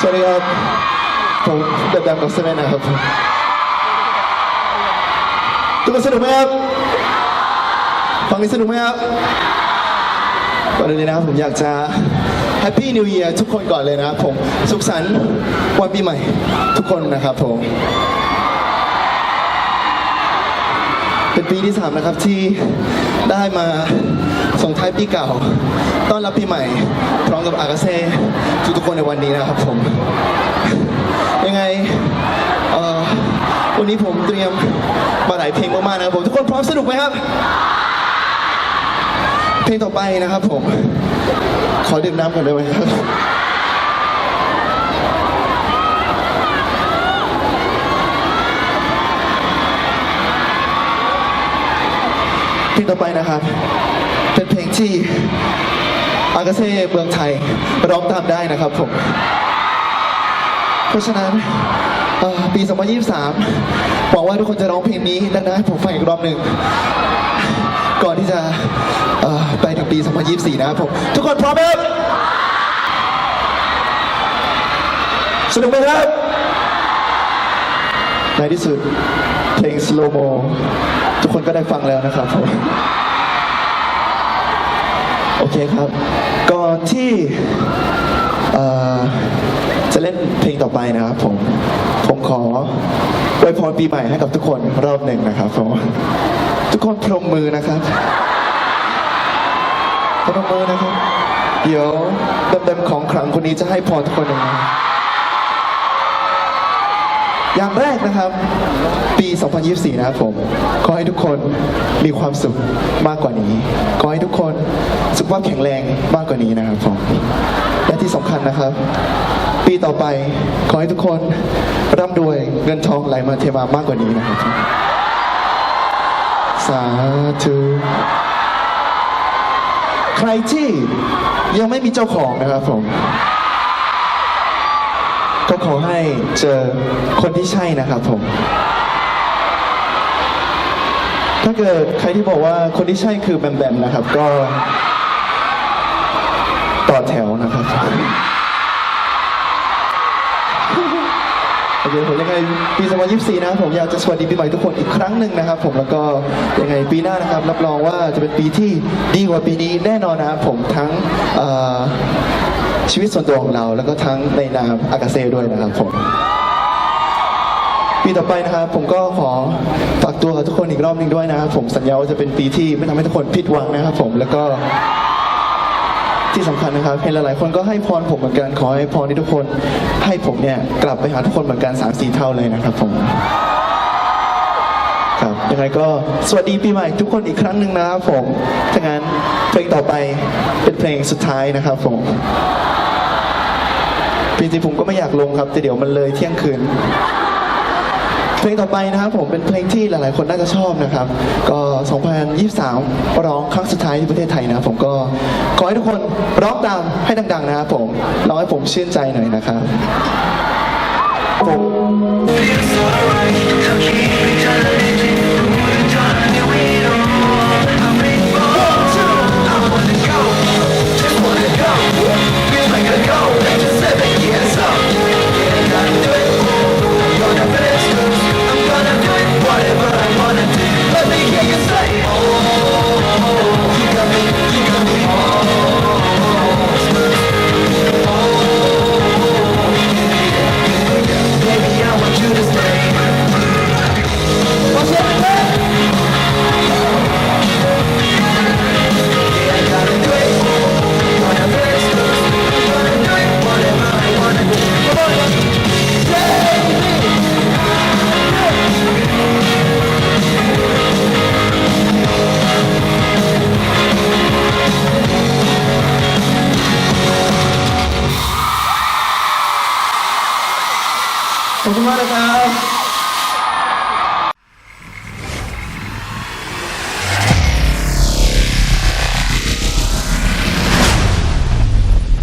สวัสดีครับ ผมเดดดำกับเซเว่นนะครับทุกคนสนุกไหมครับ ฟังนี้สนุกไหมครับก่อนอื่นเลยนะครับผมอยากจะ Happy New Year ทุกคนก่อนเลยนะครับผม สุขสันต์วันปีใหม่ทุกคนนะครับผม เป็นปีที่ 3 นะครับที่ได้มา ส่งท้ายปีเก่า ต้อนรับปีใหม่ พร้อมกับอากาเซ่ทุกคนในวันนี้นะครับผม ยังไงวันนี้ผมเตรียมมาหลายเพลงมากๆนะครับผม ทุกคนพร้อมสนุกไหมครับ เพลงต่อไปนะครับผม ขอดื่มน้ำก่อนได้ไหมครับเพลงต่อไปนะครับ เป็นเพลงที่อากาเซ่เมืองไทยร้องตามได้นะครับผม เพราะฉะนั้นปี 2023 หวังว่าทุกคนจะร้องเพลงนี้ดังนั้นให้ผมฟังอีกรอบหนึ่ง ก่อนที่จะไปถึงปี 2024 นะครับผม ทุกคนพร้อมไหมครับ สนุกไหมครับ ในที่สุดเพลง slow mo ทุกคนก็ได้ฟังแล้วนะครับผม โอเคครับ ก่อนที่จะเล่นเพลงต่อไปนะครับผม ผมขออวยพรปีใหม่ให้กับทุกคนรอบหนึ่งนะครับผมทุกคนพรมมือนะครับพรมมือนะครับ เดี๋ยวเต็มๆของขลังคนนี้จะให้พรทุกคนนะครับ อย่างแรกนะครับ ปี 2024 นะครับผม ขอให้ทุกคนมีความสุขมากกว่านี้ ขอให้ทุกคนสุขภาพแข็งแรงมากกว่านี้นะครับผม และที่สำคัญนะครับ ปีต่อไปขอให้ทุกคนร่ำรวยเงินทองไหลมาเทมามากกว่านี้นะครับ สาธุใครที่ยังไม่มีเจ้าของนะครับผม ก็ขอให้เจอคนที่ใช่นะครับผม ถ้าเกิดใครที่บอกว่าคนที่ใช่คือแบมแบมนะครับ ก็ ต่อแถวนะครับโอเคผมยังไงปี 2024 นะครับผมอยากจะสวัสดีปีใหม่ทุกคนอีกครั้งหนึ่งนะครับ ผมแล้วก็ยังไงปีหน้านะครับ รับรองว่าจะเป็นปีที่ดีกว่าปีนี้แน่นอนนะครับผมทั้งเอ่อ ชีวิตส่วนตัวของเรา แล้วก็ทั้งในนามอากาเซ่ด้วยนะครับผมปีต่อไปนะครับผมก็ขอฝากตัวกับทุกคนอีกรอบหนึ่งด้วยนะครับผมสัญญาว่าจะเป็นปีที่ไม่ทำให้ทุกคนผิดหวังนะครับผมแล้วก็ที่สำคัญนะครับเห็นหลายๆคนก็ให้พรผมเหมือนกันขอให้พรที่ทุกคนให้ผมเนี่ยกลับไปหาทุกคนเหมือนกัน3ามสี่เท่าเลยนะครับผมครับยังไงก็สวัสดีปีใหม่ทุกคนอีกครั้งหนึ่งนะครับผมถ้างั้นเพลงต่อไปเป็นเพลงสุดท้ายนะครับผม จริงๆผมก็ไม่อยากลงครับ แต่เดี๋ยวมันเลยเที่ยงคืน เพลงต่อไปนะครับผมเป็นเพลงที่หลายๆ คนน่าจะชอบนะครับ ก็ 2023 ร้องครั้งสุดท้ายที่ประเทศไทยนะครับผมก็ขอให้ทุกคนร้องตามให้ดัง ๆ นะครับผมร้องให้ผมชื่นใจหน่อยนะครับผม ขอ